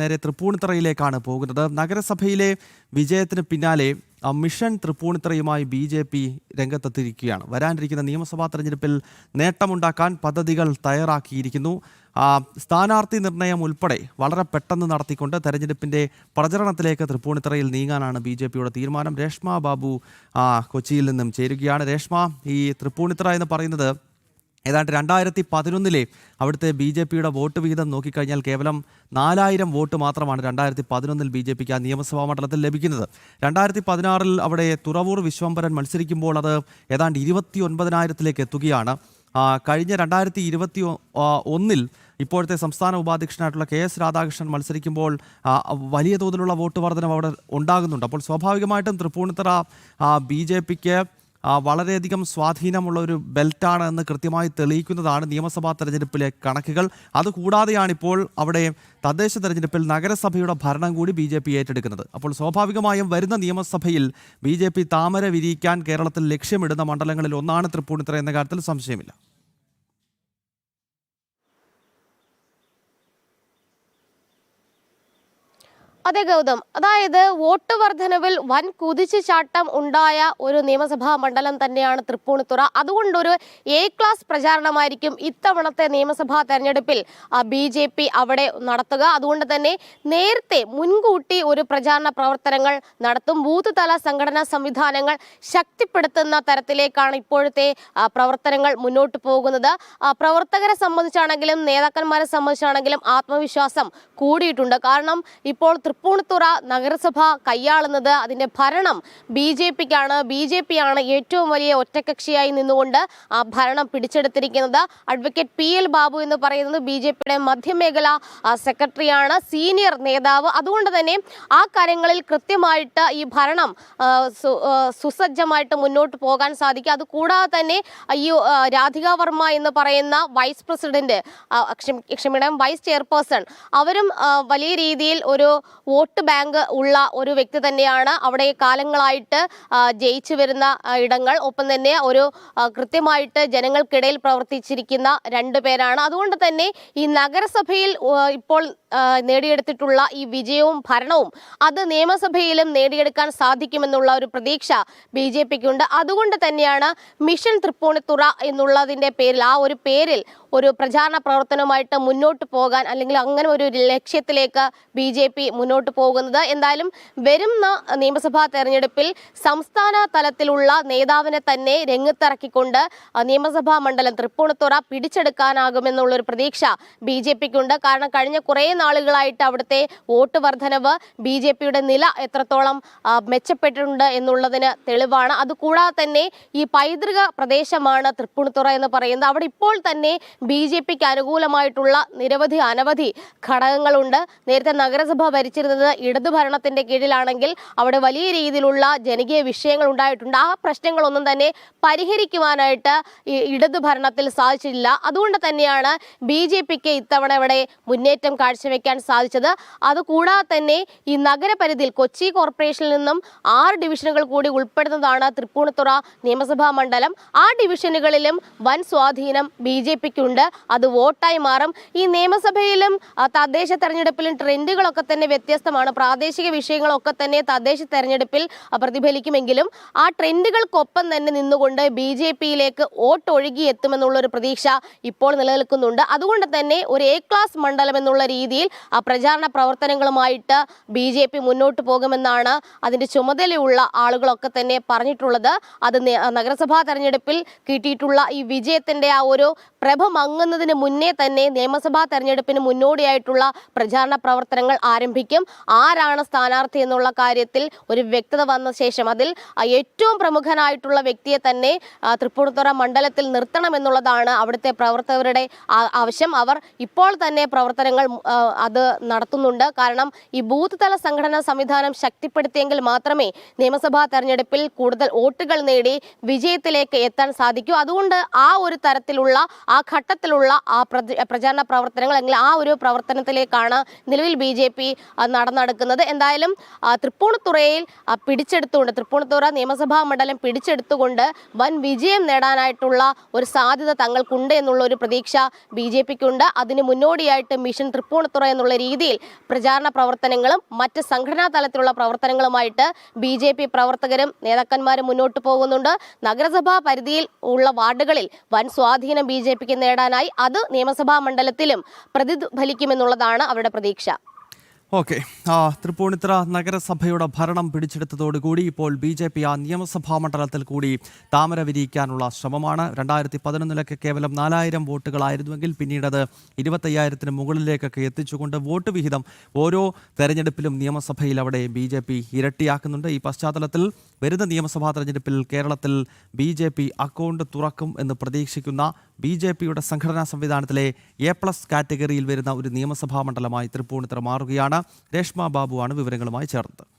നേരെ തൃപ്പൂണിത്തറയിലേക്കാണ് പോകുന്നത്. നഗരസഭയിലെ വിജയത്തിന് പിന്നാലെ മിഷൻ തൃപ്പൂണിത്തറയുമായി ബി ജെ പി രംഗത്തെത്തിയിരിക്കുകയാണ്. വരാനിരിക്കുന്ന നിയമസഭാ തെരഞ്ഞെടുപ്പിൽ നേട്ടമുണ്ടാക്കാൻ പദ്ധതികൾ തയ്യാറാക്കിയിരിക്കുന്നു. സ്ഥാനാർത്ഥി നിർണയം ഉൾപ്പെടെ വളരെ പെട്ടെന്ന് നടത്തിക്കൊണ്ട് തെരഞ്ഞെടുപ്പിന്റെ പ്രചരണത്തിലേക്ക് തൃപ്പൂണിത്തറയിൽ നീങ്ങാനാണ് ബി ജെ പിയുടെ തീരുമാനം. രേഷ്മ ബാബു കൊച്ചിയിൽ നിന്നും ചേരുകയാണ്. രേഷ്മ ഈ തൃപ്പൂണിത്തറ എന്ന് പറയുന്നത് ഏതാണ്ട് രണ്ടായിരത്തി പതിനൊന്നിലെ അവിടുത്തെ ബി ജെ പിയുടെ വോട്ട് വിഹിതം നോക്കിക്കഴിഞ്ഞാൽ കേവലം നാലായിരം വോട്ട് മാത്രമാണ് രണ്ടായിരത്തി പതിനൊന്നിൽ ബി ജെ പിക്ക് ആ നിയമസഭാ മണ്ഡലത്തിൽ ലഭിക്കുന്നത്. രണ്ടായിരത്തി പതിനാറിൽ അവിടെ തുറവൂർ വിശ്വംഭരൻ മത്സരിക്കുമ്പോൾ അത് ഏതാണ്ട് ഇരുപത്തി ഒൻപതിനായിരത്തിലേക്ക് എത്തുകയാണ് കഴിഞ്ഞ രണ്ടായിരത്തി ഇരുപത്തി ഒന്നിൽ ഇപ്പോഴത്തെ സംസ്ഥാന ഉപാധ്യക്ഷനായിട്ടുള്ള കെ എസ് രാധാകൃഷ്ണൻ മത്സരിക്കുമ്പോൾ വലിയ തോതിലുള്ള വോട്ട് വർധനം അവിടെ ഉണ്ടാകുന്നുണ്ട്. അപ്പോൾ സ്വാഭാവികമായിട്ടും തൃപ്പൂണിത്തറ ബി ജെ പിക്ക് വളരെയധികം സ്വാധീനമുള്ള ഒരു ബെൽറ്റാണ് എന്ന് കൃത്യമായി തെളിയിക്കുന്നതാണ് നിയമസഭാ തെരഞ്ഞെടുപ്പിലെ കണക്കുകൾ. അതുകൂടാതെയാണ് ഇപ്പോൾ അവിടെ തദ്ദേശ തെരഞ്ഞെടുപ്പിൽ നഗരസഭയുടെ ഭരണം കൂടി ബി ജെ പി ഏറ്റെടുക്കുന്നത്. അപ്പോൾ സ്വാഭാവികമായും വരുന്ന നിയമസഭയിൽ ബി ജെ പി താമര വിരിയിക്കാൻ കേരളത്തിൽ ലക്ഷ്യമിടുന്ന മണ്ഡലങ്ങളിൽ ഒന്നാണ് തൃപ്പൂണിത്തറ എന്ന കാര്യത്തിൽ സംശയമില്ല. അതെ ഗൗതം. അതായത് വോട്ട് വർധനവിൽ വൻ കുതിച്ചുചാട്ടം ഉണ്ടായ ഒരു നിയമസഭാ മണ്ഡലം തന്നെയാണ് തൃപ്പൂണിത്തുറ. അതുകൊണ്ടൊരു എ ക്ലാസ് പ്രചാരണമായിരിക്കും ഇത്തവണത്തെ നിയമസഭാ തെരഞ്ഞെടുപ്പിൽ ബി ജെ പി അവിടെ നടത്തുക. അതുകൊണ്ട് തന്നെ നേരത്തെ മുൻകൂട്ടി ഒരു പ്രചാരണ പ്രവർത്തനങ്ങൾ നടത്തും. ബൂത്ത് തല സംഘടനാ സംവിധാനങ്ങൾ ശക്തിപ്പെടുത്തുന്ന തരത്തിലേക്കാണ് ഇപ്പോഴത്തെ പ്രവർത്തനങ്ങൾ മുന്നോട്ട് പോകുന്നത്. പ്രവർത്തകരെ സംബന്ധിച്ചാണെങ്കിലും നേതാക്കന്മാരെ സംബന്ധിച്ചാണെങ്കിലും ആത്മവിശ്വാസം കൂടിയിട്ടുണ്ട്. കാരണം ഇപ്പോൾ തൃപ്പൂണിത്തുറ നഗരസഭ കൈയാളുന്നത് അതിന്റെ ഭരണം ബി ജെ പിക്കാണ്. ബി ജെ പി ആണ് ഏറ്റവും വലിയ ഒറ്റകക്ഷിയായി നിന്നുകൊണ്ട് ആ ഭരണം പിടിച്ചെടുത്തിരിക്കുന്നത്. അഡ്വക്കേറ്റ് പി എൽ ബാബു എന്ന് പറയുന്നത് ബി ജെ പിയുടെ മധ്യമേഖല സെക്രട്ടറിയാണ് സീനിയർ നേതാവ്. അതുകൊണ്ട് തന്നെ ആ കാര്യങ്ങളിൽ കൃത്യമായിട്ട് ഈ ഭരണം സുസജ്ജമായിട്ട് മുന്നോട്ട് പോകാൻ സാധിക്കും. അതുകൂടാതെ തന്നെ ഈ രാധിക വർമ്മ എന്ന് പറയുന്ന വൈസ് പ്രസിഡന്റ് ക്ഷമിക്കണം വൈസ് ചെയർപേഴ്സൺ അവരും വലിയ രീതിയിൽ ഒരു വോട്ട് ബാങ്ക് ഉള്ള ഒരു വ്യക്തി തന്നെയാണ് അവിടെ കാലങ്ങളായിട്ട് ജയിച്ചു വരുന്ന ഇടങ്ങൾ. ഒപ്പം തന്നെ ഒരു കൃത്യമായിട്ട് ജനങ്ങൾക്കിടയിൽ പ്രവർത്തിച്ചിരിക്കുന്ന രണ്ടു പേരാണ്. അതുകൊണ്ട് തന്നെ ഈ നഗരസഭയിൽ ഇപ്പോൾ നേടിയെടുത്തിട്ടുള്ള ഈ വിജയവും ഭരണവും അത് നിയമസഭയിലും നേടിയെടുക്കാൻ സാധിക്കുമെന്നുള്ള ഒരു പ്രതീക്ഷ ബി ജെ പിക്കുണ്ട്. അതുകൊണ്ട് തന്നെയാണ് മിഷൻ തൃപ്പൂണിത്തുറ എന്നുള്ളതിന്റെ പേരിൽ ആ ഒരു പേരിൽ ഒരു പ്രചാരണ പ്രവർത്തനവുമായിട്ട് മുന്നോട്ട് പോകാൻ അല്ലെങ്കിൽ അങ്ങനെ ഒരു ലക്ഷ്യത്തിലേക്ക് ബി ജെ പി മുന്നോട്ട് പോകുന്നത്. എന്തായാലും വരുന്ന നിയമസഭാ തെരഞ്ഞെടുപ്പിൽ സംസ്ഥാന തലത്തിലുള്ള നേതാവിനെ തന്നെ രംഗത്തിറക്കിക്കൊണ്ട് നിയമസഭാ മണ്ഡലം തൃപ്പൂണിത്തുറ പിടിച്ചെടുക്കാനാകുമെന്നുള്ളൊരു പ്രതീക്ഷ ബി ജെ പിക്കുണ്ട്. കാരണം കഴിഞ്ഞ കുറേ നാളുകളായിട്ട് അവിടുത്തെ വോട്ട് വർധനവ് ബി ജെ പിയുടെ നില എത്രത്തോളം മെച്ചപ്പെട്ടിട്ടുണ്ട് എന്നുള്ളതിന് തെളിവാണ്. അതുകൂടാതെ തന്നെ ഈ പൈതൃക പ്രദേശമാണ് തൃപ്പൂണിത്തുറ എന്ന് പറയുന്നത്. അവിടെ ഇപ്പോൾ തന്നെ ബി ജെ പിക്ക് അനുകൂലമായിട്ടുള്ള നിരവധി അനവധി ഘടകങ്ങളുണ്ട്. നേരത്തെ നഗരസഭ ഭരിച്ചിരുന്നത് ഇടതു ഭരണത്തിന്റെ കീഴിലാണെങ്കിൽ അവിടെ വലിയ രീതിയിലുള്ള ജനകീയ വിഷയങ്ങൾ ഉണ്ടായിട്ടുണ്ട്. ആ പ്രശ്നങ്ങളൊന്നും തന്നെ പരിഹരിക്കുവാനായിട്ട് ഇടതു ഭരണത്തിൽ സാധിച്ചില്ല അതുകൊണ്ട് തന്നെയാണ് ബി ജെ പിക്ക് ഇത്തവണ ഇവിടെ മുന്നേറ്റം കാഴ്ചവെക്കാൻ സാധിച്ചത്. അതുകൂടാതെ തന്നെ ഈ നഗരപരിധിയിൽ കൊച്ചി കോർപ്പറേഷനിൽ നിന്നും ആറ് ഡിവിഷനുകൾ കൂടി ഉൾപ്പെടുന്നതാണ് തൃപ്പൂണിത്തുറ നിയമസഭാ മണ്ഡലം. ആ ഡിവിഷനുകളിലും വൻ സ്വാധീനം ബി ജെ പിക്കുണ്ട് അത് വോട്ടായി മാറും. ഈ നിയമസഭയിലും തദ്ദേശ തെരഞ്ഞെടുപ്പിലും ട്രെൻഡുകളൊക്കെ തന്നെ വ്യത്യസ്തമാണ്. പ്രാദേശിക വിഷയങ്ങളൊക്കെ തന്നെ തദ്ദേശ തെരഞ്ഞെടുപ്പിൽ പ്രതിഫലിക്കുമെങ്കിലും ആ ട്രെൻഡുകൾക്കൊപ്പം തന്നെ നിന്നുകൊണ്ട് ബി ജെ പിയിലേക്ക് വോട്ട് ഒഴുകി എത്തുമെന്നുള്ള ഒരു പ്രതീക്ഷ ഇപ്പോൾ നിലനിൽക്കുന്നുണ്ട്. അതുകൊണ്ട് തന്നെ ഒരു എ ക്ലാസ് മണ്ഡലം എന്നുള്ള രീതിയിൽ ആ പ്രചാരണ പ്രവർത്തനങ്ങളുമായിട്ട് ബി ജെ പി മുന്നോട്ട് പോകുമെന്നാണ് അതിന്റെ ചുമതലയുള്ള ആളുകളൊക്കെ തന്നെ പറഞ്ഞിട്ടുള്ളത്. അത് നഗരസഭാ തെരഞ്ഞെടുപ്പിൽ കിട്ടിയിട്ടുള്ള ഈ വിജയത്തിന്റെ ആ ഒരു പ്രഭ മങ്ങുന്നതിന് മുന്നേ തന്നെ നിയമസഭാ തെരഞ്ഞെടുപ്പിന് മുന്നോടിയായിട്ടുള്ള പ്രചാരണ പ്രവർത്തനങ്ങൾ ആരംഭിക്കും. ആരാണ് സ്ഥാനാർത്ഥി എന്നുള്ള കാര്യത്തിൽ ഒരു വ്യക്തത വന്ന ശേഷം അതിൽ ഏറ്റവും പ്രമുഖനായിട്ടുള്ള വ്യക്തിയെ തന്നെ തൃപ്പൂണിത്തുറ മണ്ഡലത്തിൽ നിർത്തണമെന്നുള്ളതാണ് അവിടുത്തെ പ്രവർത്തകരുടെ ആവശ്യം. അവർ ഇപ്പോൾ തന്നെ പ്രവർത്തനങ്ങൾ അത് നടത്തുന്നുണ്ട്. കാരണം ഈ ബൂത്ത് തല സംഘടനാ സംവിധാനം ശക്തിപ്പെടുത്തിയെങ്കിൽ മാത്രമേ നിയമസഭാ തെരഞ്ഞെടുപ്പിൽ കൂടുതൽ വോട്ടുകൾ നേടി വിജയത്തിലേക്ക് എത്താൻ സാധിക്കൂ. അതുകൊണ്ട് ആ ഒരു തരത്തിലുള്ള ആ ഘട്ടത്തിലുള്ള ആ പ്രചാരണ പ്രവർത്തനങ്ങൾ അല്ലെങ്കിൽ ആ ഒരു പ്രവർത്തനത്തിലേക്കാണ് നിലവിൽ ബി ജെ പി നടന്നെടുക്കുന്നത്. എന്തായാലും തൃപ്പൂണിത്തുറയിൽ പിടിച്ചെടുത്തുകൊണ്ട് തൃപ്പൂണിത്തുറ നിയമസഭാ മണ്ഡലം പിടിച്ചെടുത്തുകൊണ്ട് വൻ വിജയം നേടാനായിട്ടുള്ള ഒരു സാധ്യത തങ്ങൾക്കുണ്ട് എന്നുള്ള ഒരു പ്രതീക്ഷ ബി ജെ പിക്കുണ്ട്. അതിന് മുന്നോടിയായിട്ട് മിഷൻ തൃപ്പൂണിത്തുറ എന്നുള്ള രീതിയിൽ പ്രചാരണ പ്രവർത്തനങ്ങളും മറ്റ് സംഘടനാ തലത്തിലുള്ള പ്രവർത്തനങ്ങളുമായിട്ട് ബി ജെ പി പ്രവർത്തകരും നേതാക്കന്മാരും മുന്നോട്ട് പോകുന്നുണ്ട്. നഗരസഭാ പരിധിയിൽ ഉള്ള വാർഡുകളിൽ വൻ സ്വാധീനം ബി ജെ പിക്ക് നേടാനായി അത് നിയമസഭാ മണ്ഡലത്തിലും പ്രതിഫലിക്കുമെന്നുള്ളതാണ് അവരുടെ പ്രതീക്ഷ. ഓക്കെ. തൃപ്പൂണിത്തുറ നഗരസഭയുടെ ഭരണം പിടിച്ചെടുത്തതോടുകൂടി ഇപ്പോൾ ബി ജെ പി ആ നിയമസഭാ മണ്ഡലത്തിൽ കൂടി താമര വിരിയിക്കാനുള്ള ശ്രമമാണ്. രണ്ടായിരത്തി പതിനൊന്നിലൊക്കെ കേവലം നാലായിരം വോട്ടുകളായിരുന്നുവെങ്കിൽ പിന്നീട് അത് ഇരുപത്തയ്യായിരത്തിന് മുകളിലേക്കൊക്കെ എത്തിച്ചുകൊണ്ട് വോട്ട് വിഹിതം ഓരോ തെരഞ്ഞെടുപ്പിലും നിയമസഭയിൽ അവിടെ ബി ജെ പി ഇരട്ടിയാക്കുന്നുണ്ട്. ഈ പശ്ചാത്തലത്തിൽ വരുന്ന നിയമസഭാ തെരഞ്ഞെടുപ്പിൽ കേരളത്തിൽ ബി ജെ പി അക്കൗണ്ട് തുറക്കും എന്ന് പ്രതീക്ഷിക്കുന്ന ബി ജെ പിയുടെ സംഘടനാ സംവിധാനത്തിലെ എ പ്ലസ് കാറ്റഗറിയിൽ വരുന്ന ഒരു നിയമസഭാ മണ്ഡലമായി തൃപ്പൂണിത്തുറ മാറുകയാണ്. രേഷ്മ ബാബുവാണ് വിവരങ്ങളുമായി ചേർന്നത്.